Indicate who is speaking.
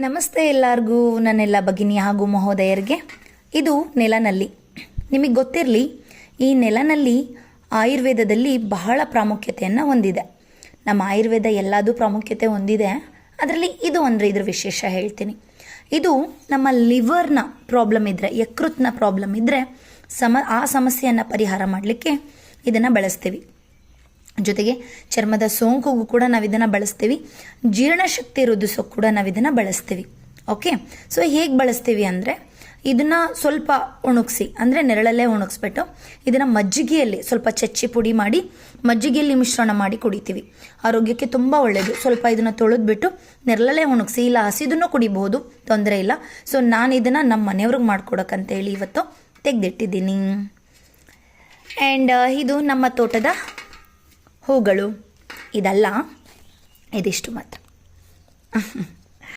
Speaker 1: ನಮಸ್ತೆ ಎಲ್ಲರಿಗೂ, ನನ್ನೆಲ್ಲ ಭಗಿನಿ ಹಾಗೂ ಮಹೋದಯರಿಗೆ. ಇದು ನೆಲನಲ್ಲಿ ನಿಮಗೆ ಗೊತ್ತಿರಲಿ, ಈ ನೆಲನಲ್ಲಿ ಆಯುರ್ವೇದದಲ್ಲಿ ಬಹಳ ಪ್ರಾಮುಖ್ಯತೆಯನ್ನು ಹೊಂದಿದೆ. ನಮ್ಮ ಆಯುರ್ವೇದ ಎಲ್ಲದೂ ಪ್ರಾಮುಖ್ಯತೆ ಹೊಂದಿದೆ. ಅದರಲ್ಲಿ ಇದು ಅಂದರೆ ಇದ್ರ ವಿಶೇಷ ಹೇಳ್ತೀನಿ. ಇದು ನಮ್ಮ ಲಿವರ್ನ ಪ್ರಾಬ್ಲಮ್ ಇದ್ದರೆ ಯಕೃತ್ನ ಪ್ರಾಬ್ಲಮ್ ಇದ್ದರೆ ಸಮ, ಆ ಸಮಸ್ಯೆಯನ್ನು ಪರಿಹಾರ ಮಾಡಲಿಕ್ಕೆ ಇದನ್ನು ಬಳಸ್ತೀವಿ. ಜೊತೆಗೆ ಚರ್ಮದ ಸೋಂಕಿಗೂ ಕೂಡ ನಾವು ಇದನ್ನು ಬಳಸ್ತೀವಿ ಜೀರ್ಣಶಕ್ತಿ ವೃದ್ಧಿಸೋಕೆ ಕೂಡ ನಾವು ಇದನ್ನು ಬಳಸ್ತೀವಿ. ಓಕೆ ಸೊ ಹೇಗೆ ಬಳಸ್ತೀವಿ ಅಂದರೆ, ಇದನ್ನು ಸ್ವಲ್ಪ ಒಣಗಿಸಿ, ಅಂದರೆ ನೆರಳಲ್ಲೇ ಒಣಗಿಸ್ಬಿಟ್ಟು ಇದನ್ನು ಮಜ್ಜಿಗೆಯಲ್ಲಿ ಸ್ವಲ್ಪ ಚಚ್ಚಿ ಪುಡಿ ಮಾಡಿ, ಮಜ್ಜಿಗೆಯಲ್ಲಿ ಮಿಶ್ರಣ ಮಾಡಿ ಕುಡಿತೀವಿ. ಆರೋಗ್ಯಕ್ಕೆ ತುಂಬ ಒಳ್ಳೆಯದು ಸ್ವಲ್ಪ ಇದನ್ನು ತೊಳೆದ್ಬಿಟ್ಟು ನೆರಳಲ್ಲೇ ಒಣಗಿಸಿ, ಇಲ್ಲ ಹಸಿದನ್ನು ಕುಡಿಬಹುದು, ತೊಂದರೆ ಇಲ್ಲ. ಸೊ ನಾನು ಇದನ್ನು ನಮ್ಮ ಮನೆಯವ್ರಿಗೆ ಮಾಡ್ಕೊಡೋಕ್ಕಂತೇಳಿ ಇವತ್ತು ತೆಗೆದಿಟ್ಟಿದ್ದೀನಿ. ಆ್ಯಂಡ್ ಇದು ನಮ್ಮ ತೋಟದ ಹೂಗಳು ಇದಲ್ಲ ಇದಿಷ್ಟು ಮಾತ್ರ.